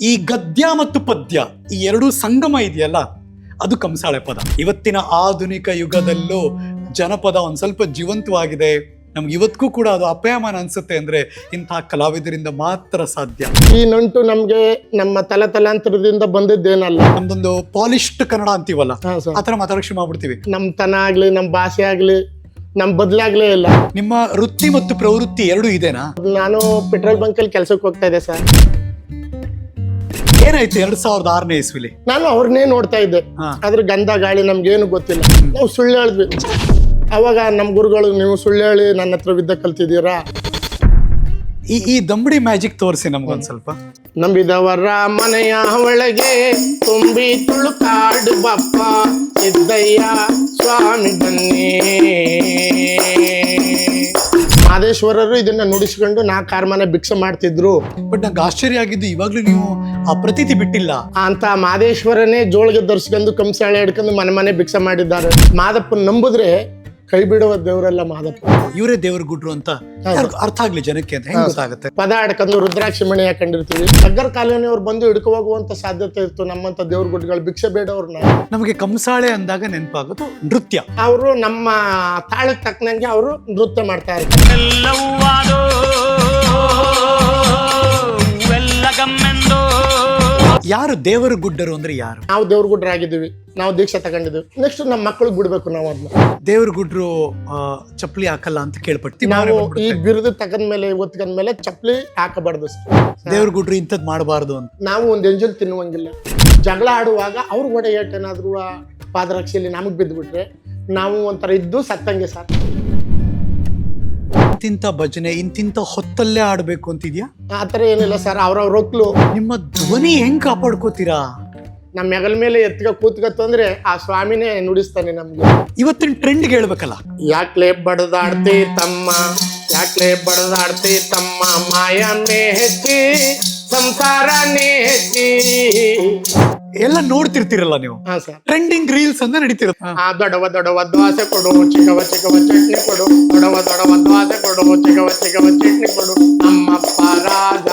ಈ ಗದ್ಯ ಮತ್ತು ಪದ್ಯ ಈ ಎರಡೂ ಸಂಗಮ ಇದೆಯಲ್ಲ? ಅದು ಕಂಸಾಳೆ ಪದ. ಇವತ್ತಿನ ಆಧುನಿಕ ಯುಗದಲ್ಲೂ ಜನಪದ ಒಂದು ಸ್ವಲ್ಪ ಜೀವಂತವಾಗಿದೆ. ನಮ್ಗೆ ಇವತ್ತಿಗೂ ಕೂಡ ಅದು ಅಪಾಯಮಾನ ಅನ್ಸುತ್ತೆ ಅಂದ್ರೆ ಇಂತಹ ಕಲಾವಿದರಿಂದ ಮಾತ್ರ ಸಾಧ್ಯ. ಈ ನಂಟು ನಮ್ಗೆ ನಮ್ಮ ತಲೆ ತಲಾಂತರದಿಂದ ಬಂದಿದ್ದೇನಲ್ಲ? ನಮ್ದೊಂದು ಪಾಲಿಶ್ಡ್ ಕನ್ನಡ ಅಂತೀವಲ್ಲ? ಆತರ ಮಾತಾಡಕ್ ಶುರು ಮಾಡ್ಬಿಡ್ತೀವಿ ನಮ್ ತನ ಆಗ್ಲಿ ನಮ್ ಭಾಷೆ ಆಗ್ಲಿ ನಮ್ ಬದ್ಲಾಗ್ಲೇ ಇಲ್ಲ. ನಿಮ್ಮ ವೃತ್ತಿ ಮತ್ತು ಪ್ರವೃತ್ತಿ ಎರಡೂ ಇದೆನಾ? ನಾನು ಪೆಟ್ರೋಲ್ ಬಂಕ್ ಅಲ್ಲಿ ಕೆಲ್ಸಕ್ಕೆ ಹೋಗ್ತಾ ಇದ್ದೆ ಸರ್. ಏನಾಯ್ತು ಎರಡ್ ಸಾವಿರದ ಆರನೇ ಇಸ್ವಿಲಿ? ನಾನು ಅವ್ರನ್ನೇ ನೋಡ್ತಾ ಇದ್ದೆ. ಹಾ. ಅದ್ರ ಗಂಧ ಗಾಳಿ ನಮ್ಗೇನು ಗೊತ್ತಿಲ್ಲ. ನಾವು ಸುಳ್ಳು ಹೇಳಿದ್ವಿ. ಅವಾಗ ನಮ್ ಗುರುಗಳು ನೀವು ಸುಳ್ಳು ಹೇಳಿ ನನ್ನ ಹತ್ರ ವಿದ್ಯೆ ಕಲ್ತಿದ್ದೀರಾ? ಈ ಈ ದಂಬಡಿ ಮ್ಯಾಜಿಕ್ ತೋರಿಸಿ ನಮ್ಗೊಂದ್ ಸ್ವಲ್ಪ. ನಂಬಿದವರ ಮನೆಯ ಒಳಗೆ ತುಂಬಿ ತುಳುಕಾಡು ಬಪ್ಪ ಸಿದ್ದಯ್ಯ ಸ್ವಾಮಿ ಬನ್ನಿ. ಮಾದೇಶ್ವರರು ಇದನ್ನ ನುಡಿಸಿಕೊಂಡು ನಾ ಕಾರ್ಮನೆ ಭಿಕ್ಷೆ ಮಾಡ್ತಿದ್ರು. ಬಟ್ ನಂಗೆ ಆಶ್ಚರ್ಯ ಆಗಿದ್ದು ಇವಾಗ್ಲೂ ನೀವು ಆ ಪ್ರತೀತಿ ಬಿಟ್ಟಿಲ್ಲ. ಅಂತ ಮಾದೇಶ್ವರನೇ ಜೋಳಿಗೆ ಧರಿಸ್ಕೊಂಡು ಕಂಸಾಳೆ ಹಿಡ್ಕೊಂಡು ಮನೆ ಮನೆ ಭಿಕ್ಷೆ ಮಾಡಿದ್ದಾರೆ. ಮಾದಪ್ಪ ನಂಬಿದ್ರೆ ಕೈ ಬಿಡುವ ದೇವರೆಲ್ಲ ಮಾದಪ್ಪ. ಇವರೇ ದೇವ್ರ ಗುಡ್ರು ಅಂತ ಯಾರ್ಗೂ ಅರ್ಥ ಆಗ್ಲಿ ಜನಕ್ಕೆ ಅಂತ. ಹೆಂಗ್ ಗೊತ್ತಾಗುತ್ತೆ? ಪದ ಹಾಡ್ಕೊಂಡು ರುದ್ರಾಕ್ಷಿ ಮಣಿ ಹಾಕೊಂಡಿರ್ತೀವಿ ಕಾಲೋನಿ ಅವ್ರು ಬಂದು ಹಿಡ್ಕೊ ಹೋಗುವಂತ ಸಾಧ್ಯತೆ ಇತ್ತು. ನಮ್ಮಂತ ದೇವ್ರ ಗುಡ್ಗಳು ಭಿಕ್ಷೆ ಬೇಡವ್ರನ್ನ ನಮಗೆ ಕಂಸಾಳೆ ಅಂದಾಗ ನೆನಪಾಗೋದು ನೃತ್ಯ. ಅವರು ನಮ್ಮ ತಾಳಕ್ಕೆ ತಕ್ಕನಂಗೆ ಅವರು ನೃತ್ಯ ಮಾಡ್ತಾ ಇರ್ತಾರೆ. ಯಾರು? ದೇವರ ಗುಡ್ಡರು ಅಂದ್ರೆ ಯಾರು? ನಾವು ದೇವ್ರ ಗುಡ್ಡರಾಗಿದ್ದೀವಿ. ನಾವು ದೀಕ್ಷೆ ತಗೊಂಡಿದ್ದೀವಿ. ನೆಕ್ಸ್ಟ್ ನಮ್ಮ ಮಕ್ಕಳು ಬಿಡ್ಬೇಕು ನಾವು ಅದನ್ನ ದೇವ್ರ ಗುಡ್ರು ಆ, ಚಪ್ಪಲಿ ಹಾಕಲ್ಲ ಅಂತ ಕೇಳ್ಪಡ್ತೀವಿ ನಾವು ಈ ಬಿರುದು ತಗದ್ಮೇಲೆ ಮೇಲೆ ಚಪ್ಪಲಿ ಹಾಕಬಾರ್ದು ಸರ್. ದೇವ್ರ ಗುಡ್ರು ಇಂಥದ್ ಮಾಡಬಾರ್ದು ಅಂತ. ನಾವು ಒಂದ್ ಎಂಜಲ್ ತಿನ್ನುವಂಗಿಲ್ಲ. ಜಗಳ ಆಡುವಾಗ ಅವ್ರ ಒಡೆ ಏಟೇನಾದ್ರೂ ಆ ಪಾದರಕ್ಷೆಯಲ್ಲಿ ನಮಗೆ ಬಿದ್ದುಬಿಟ್ರೆ ನಾವು ಒಂಥರ ಇದ್ದು ಸತ್ತಂಗೆ ಸರ್. ಇಂತಿಂತ ಭಜನೆ ಇಂತಿಂತ ಹೊತ್ತಲ್ಲೇ ಆಡ್ಬೇಕು ಅಂತಿದ್ಯಾ? ಆತರ ಥರ ಏನಿಲ್ಲ ಸರ್ ಅವ್ರವ್ರ ರೊಕ್ಲು ನಿಮ್ಮ ಧ್ವನಿ ಹೆಂಗ್ ಕಾಪಾಡ್ಕೋತೀರಾ? ನಮ್ಮ ಹೆಗಲ ಮೇಲೆ ಎತ್ಕ ಕೂತ್ಕತ್ತು ಅಂದ್ರೆ ಆ ಸ್ವಾಮಿನೇ ನುಡಿಸ್ತಾನೆ ನಮ್ಗೆ. ಇವತ್ತಿನ ಟ್ರೆಂಡ್ಗೆ ಹೇಳ್ಬೇಕಲ್ಲ? ಯಾಕ್ಲೆ ಬಡದಾಡ್ತಿ ತಮ್ಮ ಯಾಕ್ಲೆ ಬಡದಾಡ್ತಿ ತಮ್ಮ ಮಾಯನ್ನೇ ಹೆಚ್ಚಿ ಸಂಸಾರ ಹೆಚ್ಚಿ. ಎಲ್ಲ ನೋಡ್ತಿರ್ತೀರಲ್ಲ ನೀವು? ಹಾ ಸರ್ ಟ್ರೆಂಡಿಂಗ್ ರೀಲ್ಸ್ ಅಂತ ನಡೀತಿರುತ್ತೆ. ಆ ದೊಡವ ದೊಡವ ದ್ವಾಸೆ ಕೊಡು ಚಿಕ್ಕವ ಚಿಕ್ಕವ ಚಟ್ನಿ ಕೊಡು. ದೊಡವ ದೊಡವ ದ್ವಾಸೆ ಕೊಡು ಚಿಕ್ಕವ ಚಿಕ್ಕವ ಚಟ್ನಿ ಕೊಡು. ನಮ್ಮಪ್ಪ ರಾಜ